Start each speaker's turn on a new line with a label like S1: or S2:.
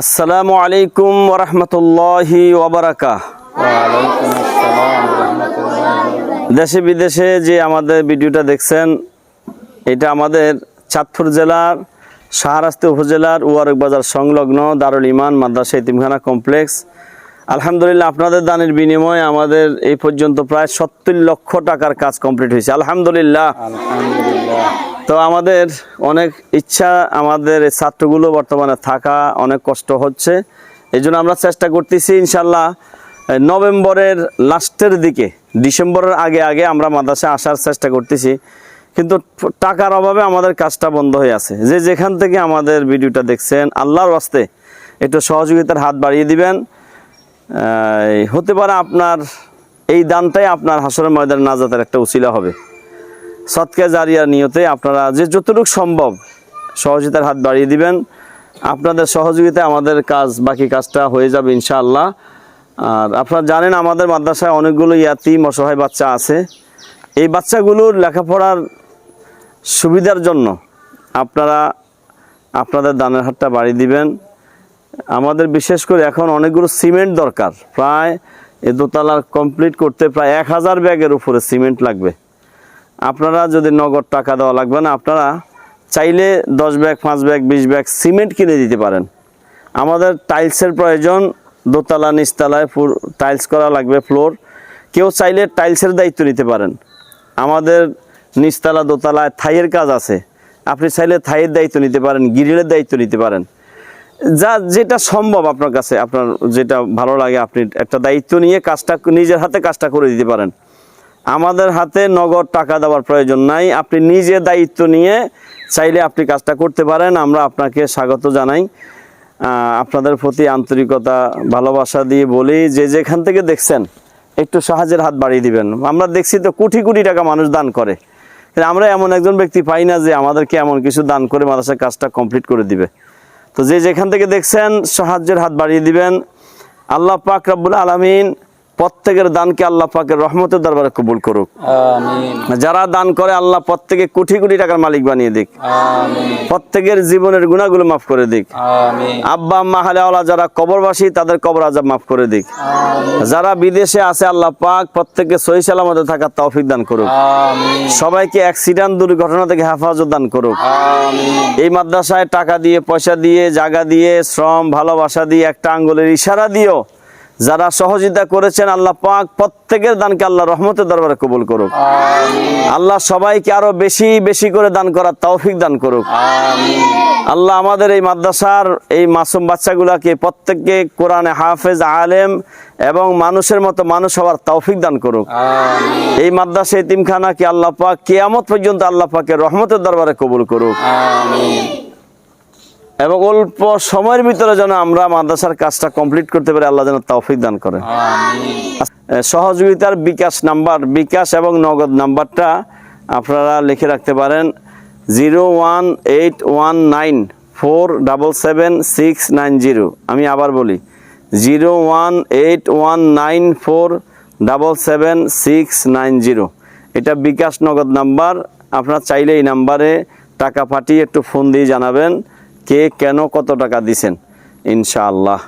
S1: আসসালামু আলাইকুম ওরহমতুল্লাহি দেশে বিদেশে যে আমাদের ভিডিওটা দেখছেন, এটা আমাদের চাঁদপুর জেলার, শাহরাস্তি উপজেলার উয়ারক বাজার সংলগ্ন দারুল ইমান মাদ্রাসা ইতিমখানা কমপ্লেক্স। আলহামদুলিল্লাহ, আপনাদের দানের বিনিময়ে আমাদের এই পর্যন্ত প্রায় সত্তর লক্ষ টাকার কাজ কমপ্লিট হয়েছে। আলহামদুলিল্লাহ। তো আমাদের অনেক ইচ্ছা আমাদের ছাত্রগুলো বর্তমানে থাকা অনেক কষ্ট হচ্ছে। এই জন্য আমরা চেষ্টা করতেছি ইনশাল্লাহ নভেম্বরের লাস্টের দিকে, ডিসেম্বরের আগে আগে আমরা মাদ্রাসায় আসার চেষ্টা করতেছি। কিন্তু টাকার অভাবে আমাদের কাজটা বন্ধ হয়ে আছে। যে যেখান থেকে আমাদের ভিডিওটা দেখছেন, আল্লাহর ওয়াস্তে একটু সহযোগিতার হাত বাড়িয়ে দিবেন। হতে পারে আপনার এই দানটাই আপনার হাসরের ময়দান নাজাতের একটা উচিলা হবে। সৎকা জারিয়া নিয়তে আপনারা যে যতটুকু সম্ভব সহযোগিতার হাত বাড়িয়ে দিবেন। আপনাদের সহযোগিতায় আমাদের কাজ, বাকি কাজটা হয়ে যাবে ইনশাআল্লাহ। আর আপনারা জানেন আমাদের মাদ্রাসায় অনেকগুলো ইয়াতিম অসহায় বাচ্চা আছে। এই বাচ্চাগুলোর লেখাপড়ার সুবিধার জন্য আপনারা আপনাদের দানের হাতটা বাড়িয়ে দিবেন। আমাদের বিশেষ করে এখন অনেকগুলো সিমেন্ট দরকার। প্রায় এ দোতলা কমপ্লিট করতে প্রায় এক হাজার ব্যাগের উপরে সিমেন্ট লাগবে। আপনারা যদি নগদ টাকা দেওয়া লাগবে না, আপনারা চাইলে দশ ব্যাগ, পাঁচ ব্যাগ, বিশ ব্যাগ সিমেন্ট কিনে দিতে পারেন। আমাদের টাইলসের প্রয়োজন, দোতলা, নিচতলায় পুর টাইলস করা লাগবে, ফ্লোর। কেউ চাইলে টাইলসের দায়িত্ব নিতে পারেন। আমাদের নিচতলা, দোতলায় থাইয়ের কাজ আছে। আপনি চাইলে থাইয়ের দায়িত্ব নিতে পারেন, গিরিলের দায়িত্ব নিতে পারেন। যা যেটা সম্ভব আপনার কাছে, আপনার যেটা ভালো লাগে, আপনি একটা দায়িত্ব নিয়ে কাজটা, নিজের হাতে কাজটা করে দিতে পারেন। আমাদের হাতে নগদ টাকা দেওয়ার প্রয়োজন নাই। আপনি নিজে দায়িত্ব নিয়ে চাইলে আপনি কাজটা করতে পারেন। আমরা আপনাকে স্বাগত জানাই। আপনাদের প্রতি আন্তরিকতা, ভালোবাসা দিয়ে বলি যে যেখান থেকে দেখছেন, একটু সাহায্যের হাত বাড়িয়ে দিবেন। আমরা দেখছি তো কোটি কোটি টাকা মানুষ দান করে। আমরা এমন একজন ব্যক্তি পাই না যে আমাদেরকে এমন কিছু দান করে মাদ্রাসার কাজটা কমপ্লিট করে দিবে। তো যে যেখান থেকে দেখছেন, সাহায্যের হাত বাড়িয়ে দিবেন। আল্লাহ পাক রব্বুল আলমিন প্রত্যেকের দানকে আল্লাহ পাকের রহমতের দরবারে কবুল করুক। যারা দান করে আল্লাহ প্রত্যেকে কোটি কোটি টাকার মালিক বানিয়ে দিক। প্রত্যেকের জীবনের গুণাগুলো মাফ করে দিক। আব্বা আম্মা হালেওয়ালা যারা কবরবাসী তাদের কবর আজাব মাফ করে দিক। যারা বিদেশে আছে আল্লাহ পাক প্রত্যেককে সহি সালামতে থাকার তৌফিক দান করুক। সবাইকে অ্যাক্সিডেন্ট দুর্ঘটনা থেকে হেফাজত দান করুক। এই মাদ্রাসায় টাকা দিয়ে পয়সা দিয়ে জায়গা দিয়ে শ্রম ভালোবাসা দিয়ে একটা আঙ্গুলের ইশারা দিও যারা সহযোগিতা করেছেন আল্লাহ পাক প্রত্যেকের দানকে আল্লাহ রহমতের দরবারে কবুল করুক। আল্লাহ সবাইকে আরও বেশি বেশি করে দান করার তৌফিক দান করুক। আল্লাহ আমাদের এই মাদ্রাসার এই মাসুম বাচ্চাগুলাকে প্রত্যেককে কোরআনে হাফেজ আলেম এবং মানুষের মতো মানুষ হওয়ার তৌফিক দান করুক। এই মাদ্রাসা এতিমখানাকে আল্লাহ পাক কেয়ামত পর্যন্ত আল্লাহ পাকের রহমতের দরবারে কবুল করুক।
S2: আমিন।
S1: এবং অল্প সময়ের ভিতরে যেন আমরা মাদ্রাসার কাজটা কমপ্লিট করতে পারি আল্লাহ যেন তৌফিক দান
S2: করে
S1: সহযোগিতার বিকাশ নাম্বার বিকাশ এবং নগদ নাম্বারটা আপনারা লিখে রাখতে পারেন zero one eight one nine four double seven six nine zero. আমি আবার বলি zero one eight one nine four double seven six nine zero. এটা বিকাশ নগদ নাম্বার আপনার চাইলে এই নাম্বারে টাকা পাঠিয়ে একটু ফোন দিয়ে জানাবেন। কে কেন কত টাকা দিছেন? ইনশাআল্লাহ।